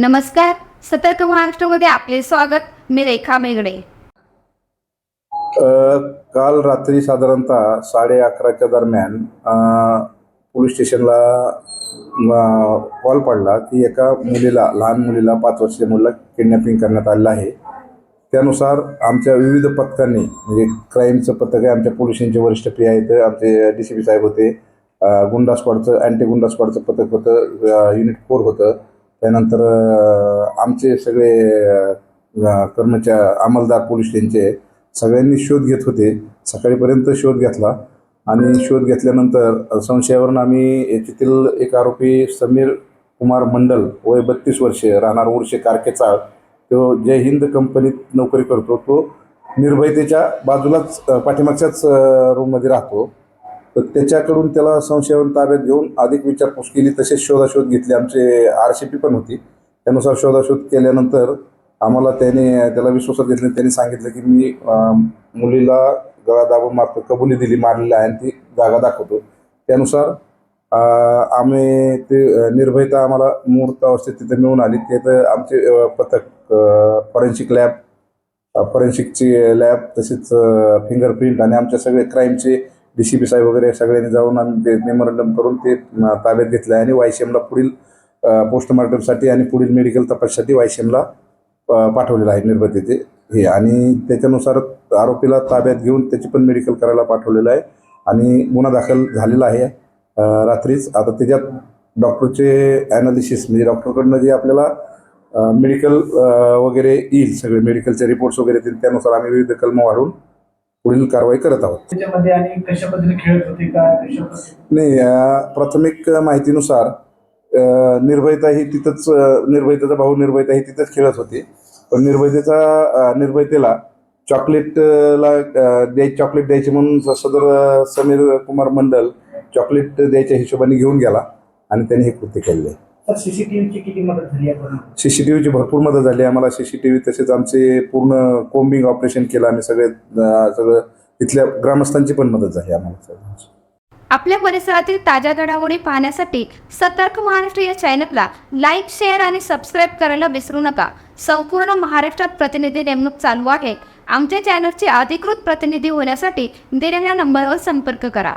नमस्कार. सतर्क महाराष्ट्रामध्ये आपले स्वागत. मी रेखा मेगडे काल रात्री साधारणतः साडे अकराच्या दरम्यान पोलीस स्टेशनला कॉल पडला की एका मुलीला लहान मुलीला पाच वर्षीय मुलीला किडनॅपिंग करण्यात आलेलं आहे. त्यानुसार आमच्या विविध पथकांनी म्हणजे क्राईमचं पथक आहे आमच्या पोलिसांचे वरिष्ठ पी आहेत आमचे डी सी पी साहेब होते गुंडा स्क्वॉडचं अँटी गुंडा स्क्वॉडचं पथक होतं युनिट फोर होतं. त्यानंतर आमचे सगळे कर्मचार अंमलदार पोलीस त्यांचे सगळ्यांनी शोध घेत होते. सकाळीपर्यंत शोध घेतला आणि शोध घेतल्यानंतर संशयावरून आम्ही याच्यातील एक आरोपी समीर कुमार मंडल वय बत्तीस वर्षे राहणार उर्षे कारकेचा तो जय हिंद कंपनीत नोकरी करतो. तो निर्भयतेच्या बाजूलाच पाठीमागच्याच रूममध्ये राहतो. तर त्याच्याकडून त्याला संशयावरून ताब्यात घेऊन अधिक विचारपूस केली. तसेच शोधाशोध घेतली. आमचे आर सी पी पण होती. त्यानुसार शोधाशोध केल्यानंतर आम्हाला त्याने त्याला विश्वासात घेतले त्यांनी सांगितलं की मी मुलीला गळा दाबून मारतो कबुली दिली मारलेली आहे आणि ती जागा दाखवतो. त्यानुसार आम्ही ते निर्भयता आम्हाला मूर्त अवस्थेत तिथे मिळून आली. तिथं आमचे पथक फॉरेन्सिक लॅब फॉरेन्सिकची लॅब तसेच फिंगरप्रिंट आणि आमच्या सगळे क्राईमचे डी सी पी साहेब वगैरे सगळ्यांनी जाऊन आम्ही ते मेमोरंडम करून ते ताब्यात घेतलं आहे आणि वायसीएमला पुढील पोस्टमॉर्टमसाठी आणि पुढील मेडिकल तपाससाठी वायसीएमला पाठवलेलं आहे निर्भतेचे हे आणि त्याच्यानुसार आरोपीला ताब्यात घेऊन त्याची पण मेडिकल करायला पाठवलेलं आहे. आणि गुन्हा दाखल झालेला आहे रात्रीच. आता त्याच्यात डॉक्टरचे ॲनालिसिस म्हणजे डॉक्टरकडनं जे आपल्याला मेडिकल वगैरे येईल सगळे मेडिकलचे रिपोर्ट्स वगैरे येतील त्यानुसार आम्ही विविध कलम वाढवून पुढील कारवाई करत आहोत. नाही प्राथमिक माहितीनुसार निर्भयता ही तिथंच निर्भयतेचा भाऊ निर्भयता ही तिथंच खेळत होती. पण निर्भयतेचा निर्भयतेला चॉकलेटला द्याय चॉकलेट द्यायची म्हणून सदर समीर कुमार मंडल चॉकलेट द्यायच्या हिशोबाने घेऊन गेला आणि त्याने हे कृत्य आहे तर सीसीटीव्हीची किती मदत झाली आपण सी सी टी व्हीची भरपूर मदत झाली. आम्हाला सी सी टी व्ही तसेच आमचे पूर्ण कोम्बिंग ऑपरेशन केलं आम्ही सगळे अं, सगळं तिथल्या ग्रामस्थांची पण मदत झाली आम्हाला सगळ्यांची. आपल्या परिसरातील ताज्या घडामोडी पाहण्यासाठी सतर्क महाराष्ट्र या चॅनलला लाईक शेअर आणि सबस्क्राईब करायला विसरू नका. संपूर्ण महाराष्ट्रात प्रतिनिधी नेमणूक चालू आहे. आमच्या चॅनलचे अधिकृत प्रतिनिधी होण्यासाठी दिलेल्या नंबरवर संपर्क करा.